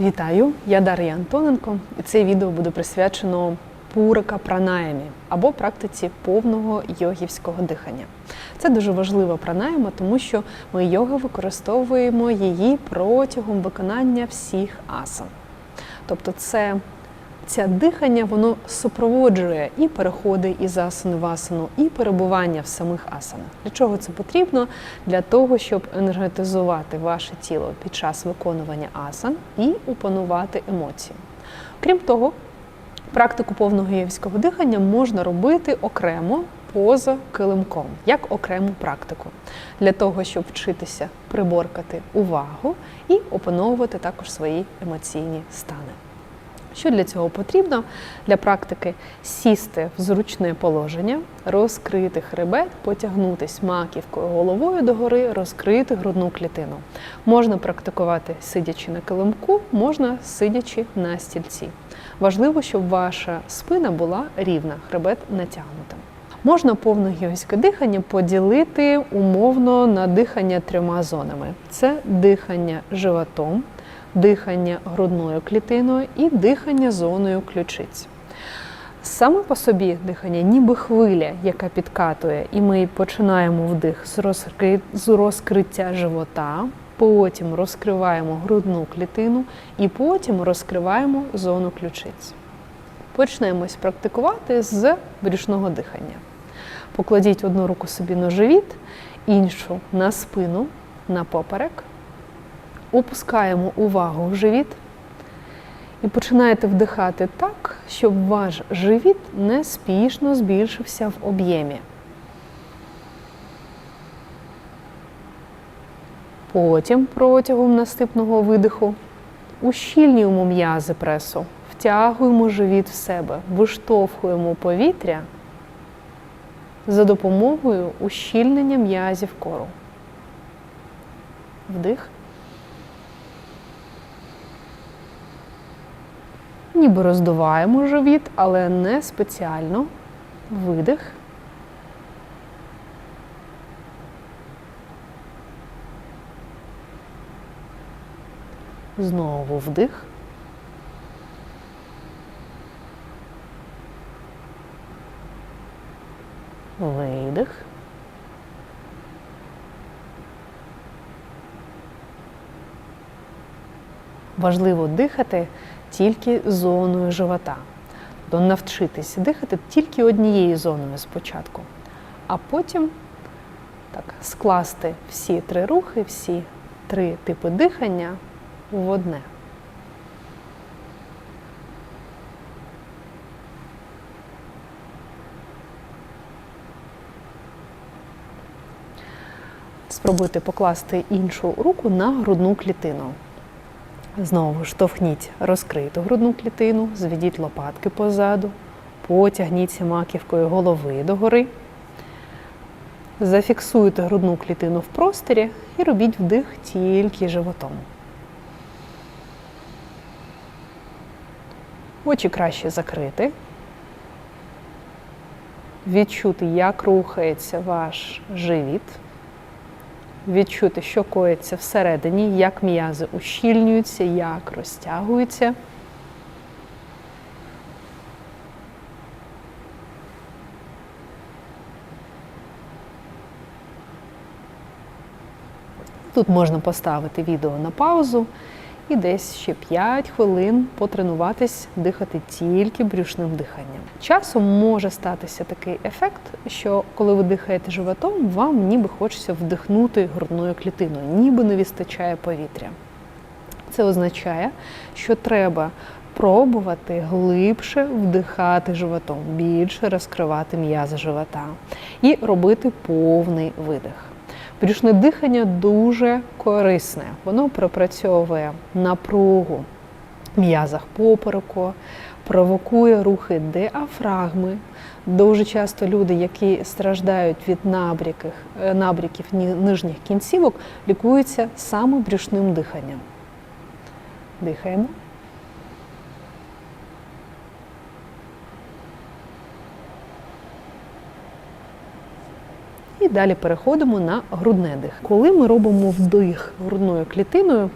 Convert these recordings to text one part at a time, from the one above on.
Вітаю, я Дар'я Антоненко, і це відео буде присвячено пурика пранаямі або практиці повного йогівського дихання. Це дуже важлива пранаяма, тому що ми йога використовуємо її протягом виконання всіх асан. Тобто, це це дихання воно супроводжує і переходи із асани в асану, і перебування в самих асанах. Для чого це потрібно? Для того, щоб енергетизувати ваше тіло під час виконування асан і опанувати емоції. Крім того, практику повного євського дихання можна робити окремо поза килимком, як окрему практику, для того, щоб вчитися приборкати увагу і опановувати також свої емоційні стани. Що для цього потрібно? Для практики сісти в зручне положення, розкрити хребет, потягнутись маківкою головою догори, розкрити грудну клітину. Можна практикувати сидячи на килимку, можна сидячи на стільці. Важливо, щоб ваша спина була рівна, хребет натягнутим. Можна повне гігантське дихання поділити умовно на дихання трьома зонами: це дихання животом дихання грудною клітиною і дихання зоною ключиць. Саме по собі дихання, ніби хвиля, яка підкатує, і ми починаємо вдих з, розкри... з розкриття живота, потім розкриваємо грудну клітину і потім розкриваємо зону ключиць. Почнемось практикувати з брюшного дихання. Покладіть одну руку собі на живіт, іншу на спину, на поперек. Опускаємо увагу в живіт і починаєте вдихати так, щоб ваш живіт неспішно збільшився в об'ємі. Потім протягом наступного видиху ущільнюємо м'язи пресу, втягуємо живіт в себе, виштовхуємо повітря за допомогою ущільнення м'язів кору. Вдих. Ніби роздуваємо живіт, але не спеціально. Видих. Знову вдих. Видих. Важливо дихати тільки зоною живота. Тобто навчитись дихати тільки однією зоною спочатку, а потім так, скласти всі три рухи, всі три типи дихання в одне. Спробуйте покласти іншу руку на грудну клітину. Знову штовхніть розкриту грудну клітину, зведіть лопатки позаду, потягніться маківкою голови догори. Зафіксуйте грудну клітину в просторі і робіть вдих тільки животом. Очі краще закрити. Відчути, як рухається ваш живіт відчути, що коїться всередині, як м'язи ущільнюються, як розтягуються. Тут можна поставити відео на паузу і десь ще 5 хвилин потренуватись дихати тільки брюшним диханням. Часом може статися такий ефект, що коли ви дихаєте животом, вам ніби хочеться вдихнути грудною клітиною, ніби не вистачає повітря. Це означає, що треба пробувати глибше вдихати животом, більше розкривати м'язи живота і робити повний видих. Брюшне дихання дуже корисне. Воно пропрацьовує напругу в м'язах попереку, провокує рухи діафрагми. Дуже часто люди, які страждають від набряків, набряків нижніх кінцівок, лікуються саме брюшним диханням. Дихаємо. І далі переходимо на грудне дих. Коли ми робимо вдих грудною клітиною,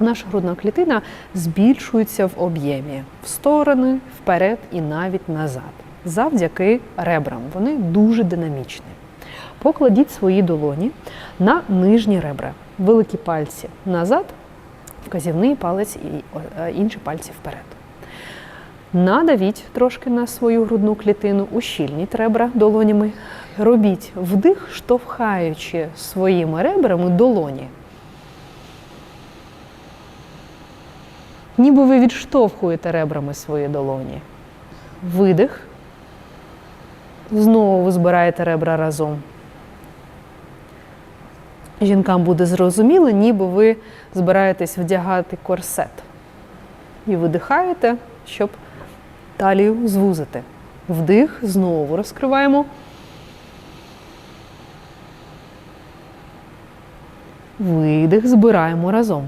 наша грудна клітина збільшується в об'ємі в сторони, вперед і навіть назад. Завдяки ребрам. Вони дуже динамічні. Покладіть свої долоні на нижні ребра, великі пальці назад, вказівний палець і е, інші пальці вперед. Надавіть трошки на свою грудну клітину, ущільніть ребра долонями. Робіть вдих, штовхаючи своїми ребрами долоні. Ніби ви відштовхуєте ребрами свої долоні. Видих. Знову ви збираєте ребра разом. Жінкам буде зрозуміло, ніби ви збираєтесь вдягати корсет. І видихаєте, щоб талію звузити. Вдих, знову розкриваємо. Видих, збираємо разом.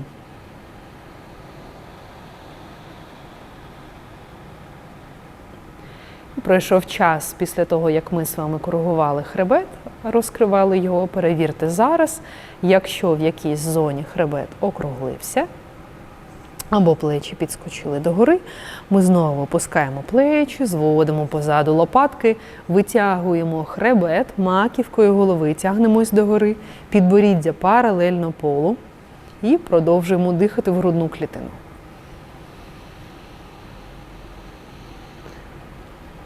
Пройшов час після того, як ми з вами коригували хребет, розкривали його. Перевірте зараз, якщо в якійсь зоні хребет округлився або плечі підскочили догори, ми знову опускаємо плечі, зводимо позаду лопатки, витягуємо хребет, маківкою голови, тягнемось догори, підборіддя паралельно полу і продовжуємо дихати в грудну клітину.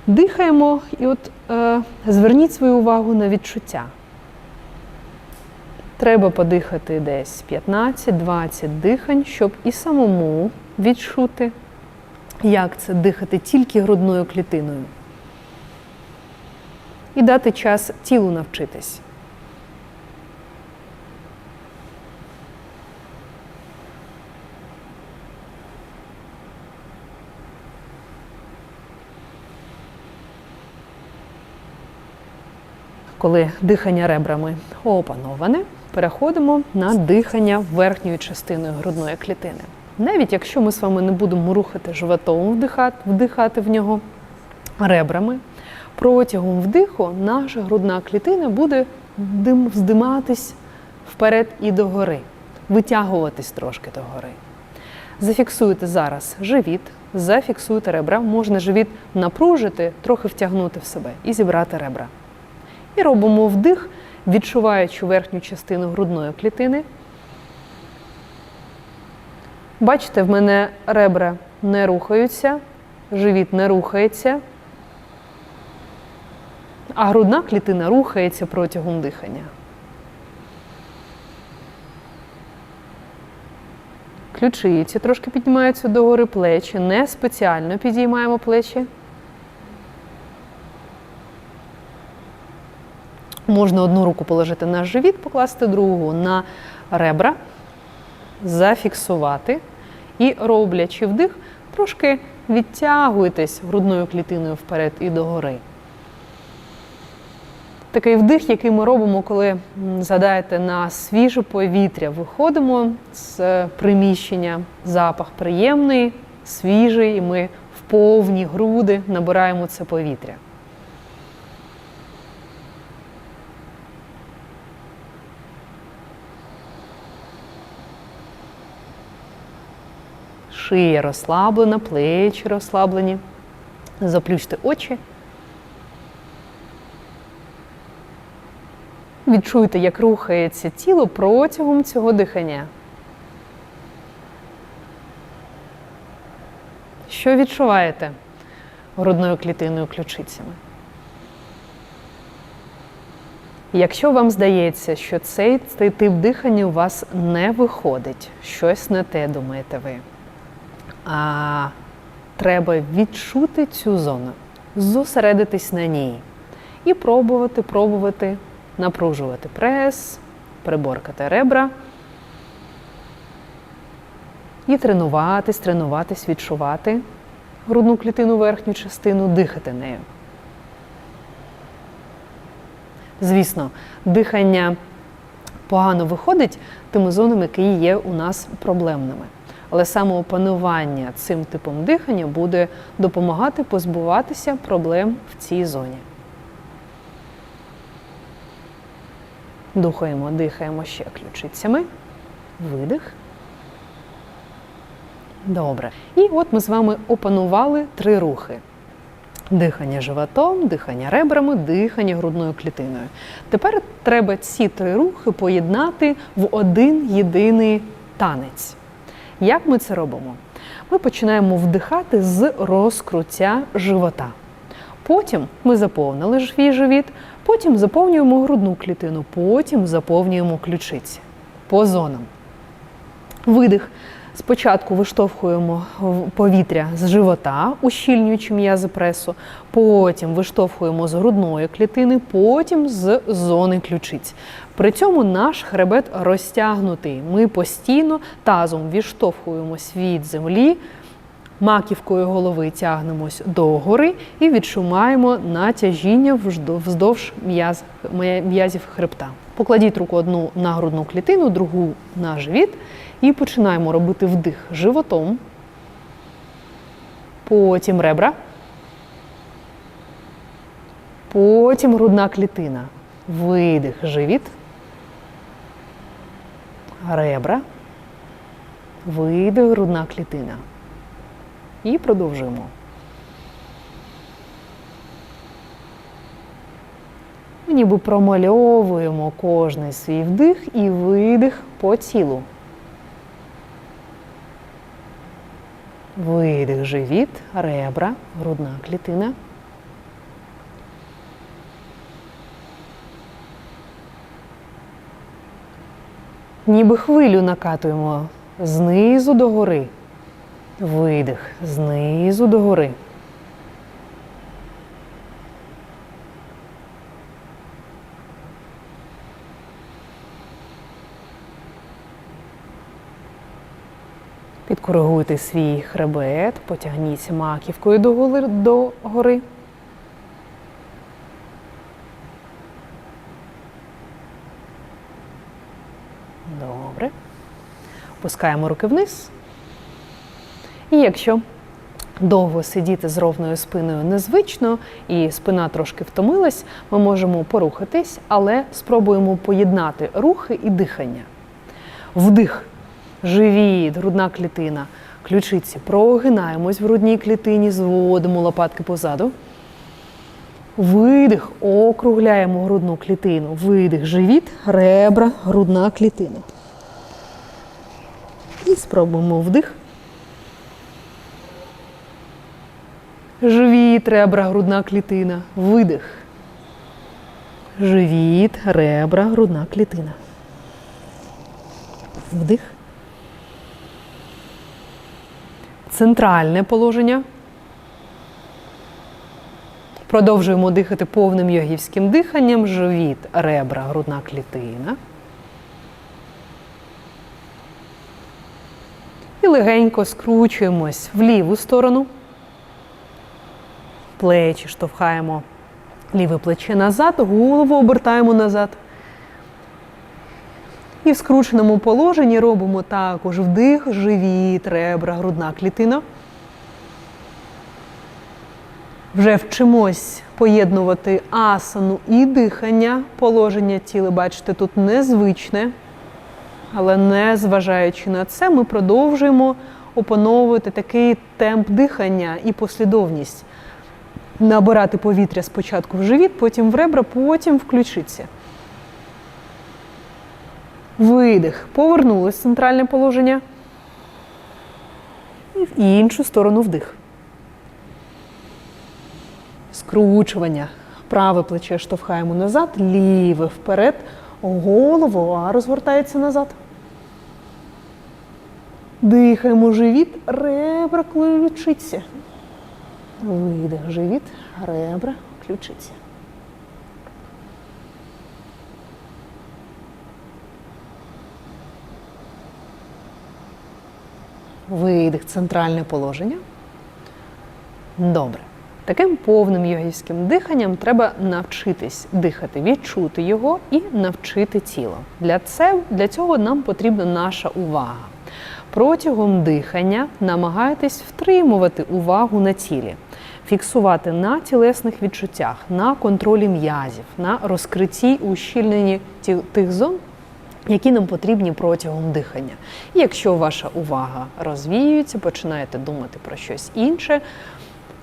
Дихаємо і от е, зверніть свою увагу на відчуття. Треба подихати десь 15-20 дихань, щоб і самому відчути, як це дихати тільки грудною клітиною. І дати час тілу навчитись. Коли дихання ребрами опановане, переходимо на дихання верхньою частиною грудної клітини. Навіть якщо ми з вами не будемо рухати животом, вдихати, вдихати в нього ребрами, протягом вдиху наша грудна клітина буде вздиматись вперед і догори, витягуватись трошки догори. Зафіксуйте зараз живіт, зафіксуйте ребра, можна живіт напружити, трохи втягнути в себе і зібрати ребра. І робимо вдих, відчуваючи верхню частину грудної клітини. Бачите, в мене ребра не рухаються, живіт не рухається, а грудна клітина рухається протягом дихання. Ключиці трошки піднімаються догори плечі, не спеціально підіймаємо плечі. Можна одну руку положити на живіт, покласти другу на ребра, зафіксувати і, роблячи вдих, трошки відтягуйтесь грудною клітиною вперед і догори. Такий вдих, який ми робимо, коли згадаєте на свіже повітря, виходимо з приміщення, запах приємний, свіжий, і ми в повні груди набираємо це повітря. Шия розслаблена, плечі розслаблені. Заплющте очі. Відчуйте, як рухається тіло протягом цього дихання. Що відчуваєте грудною клітиною ключицями? Якщо вам здається, що цей, тип дихання у вас не виходить, щось не те думаєте ви а, треба відчути цю зону, зосередитись на ній і пробувати, пробувати напружувати прес, приборкати ребра. І тренуватись, тренуватись, відчувати грудну клітину верхню частину, дихати нею. Звісно, дихання погано виходить тими зонами, які є у нас проблемними. Але саме опанування цим типом дихання буде допомагати позбуватися проблем в цій зоні. Духаємо, дихаємо ще ключицями. Видих. Добре. І от ми з вами опанували три рухи: дихання животом, дихання ребрами, дихання грудною клітиною. Тепер треба ці три рухи поєднати в один єдиний танець. Як ми це робимо? Ми починаємо вдихати з розкруття живота. Потім ми заповнили свій живіт, потім заповнюємо грудну клітину, потім заповнюємо ключиці по зонам. Видих. Спочатку виштовхуємо повітря з живота, ущільнюючи м'язи пресу, потім виштовхуємо з грудної клітини, потім з зони ключиць. При цьому наш хребет розтягнутий. Ми постійно тазом відштовхуємось від землі, маківкою голови тягнемось догори і відчуваємо натяжіння вздовж м'яз- м'язів хребта. Покладіть руку одну на грудну клітину, другу на живіт. І починаємо робити вдих животом. Потім ребра. Потім грудна клітина. Видих, живіт. Ребра. Видих, грудна клітина. І продовжуємо. Ніби промальовуємо кожний свій вдих і видих по тілу. Видих, живіт, ребра, грудна клітина. Ніби хвилю накатуємо знизу до гори. Видих, знизу до Підкоригуйте свій хребет, потягніться маківкою до гори. Добре. Опускаємо руки вниз. І якщо довго сидіти з ровною спиною незвично і спина трошки втомилась, ми можемо порухатись, але спробуємо поєднати рухи і дихання. Вдих, живіт, грудна клітина, ключиці. Прогинаємось в грудній клітині, зводимо лопатки позаду. Видих, округляємо грудну клітину. Видих, живіт, ребра, грудна клітина. І спробуємо вдих. Живіт, ребра, грудна клітина. Видих. Живіт, ребра, грудна клітина. Вдих. Центральне положення. Продовжуємо дихати повним йогівським диханням. Живіт, ребра, грудна клітина. І легенько скручуємось в ліву сторону. Плечі штовхаємо ліве плече назад, голову обертаємо назад. І в скрученому положенні робимо також вдих, живіт, ребра, грудна клітина. Вже вчимось поєднувати асану і дихання. Положення тіла, бачите, тут незвичне. Але не зважаючи на це, ми продовжуємо опановувати такий темп дихання і послідовність. Набирати повітря спочатку в живіт, потім в ребра, потім в ключиці. Видих. Повернулось в центральне положення. І в іншу сторону вдих. Скручування. Праве плече штовхаємо назад, ліве вперед. Голова розгортається назад. Дихаємо живіт, ребра ключиці. Видих, живіт, ребра, ключиці. Видих, центральне положення. Добре. Таким повним йогівським диханням треба навчитись дихати, відчути його і навчити тіло. Для, це, для цього нам потрібна наша увага. Протягом дихання намагайтесь втримувати увагу на тілі, фіксувати на тілесних відчуттях, на контролі м'язів, на розкритті ущільненні тих зон, які нам потрібні протягом дихання. І якщо ваша увага розвіюється, починаєте думати про щось інше,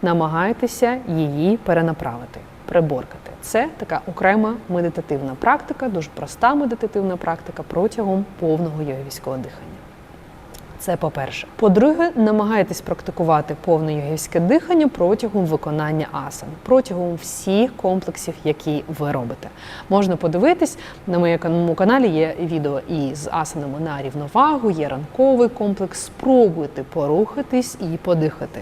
намагайтеся її перенаправити, приборкати. Це така окрема медитативна практика, дуже проста медитативна практика протягом повного йогівського дихання. Це по-перше. По-друге, намагайтесь практикувати повне йогівське дихання протягом виконання асан, протягом всіх комплексів, які ви робите. Можна подивитись на моєму каналі. Є відео і з асанами на рівновагу, є ранковий комплекс. Спробуйте порухатись і подихати.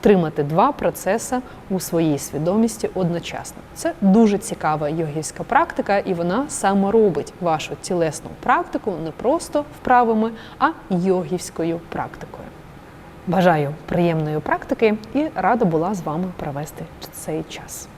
Втримати два процеси у своїй свідомості одночасно. Це дуже цікава йогівська практика, і вона саме робить вашу тілесну практику не просто вправами, а йогівською практикою. Бажаю приємної практики і рада була з вами провести цей час.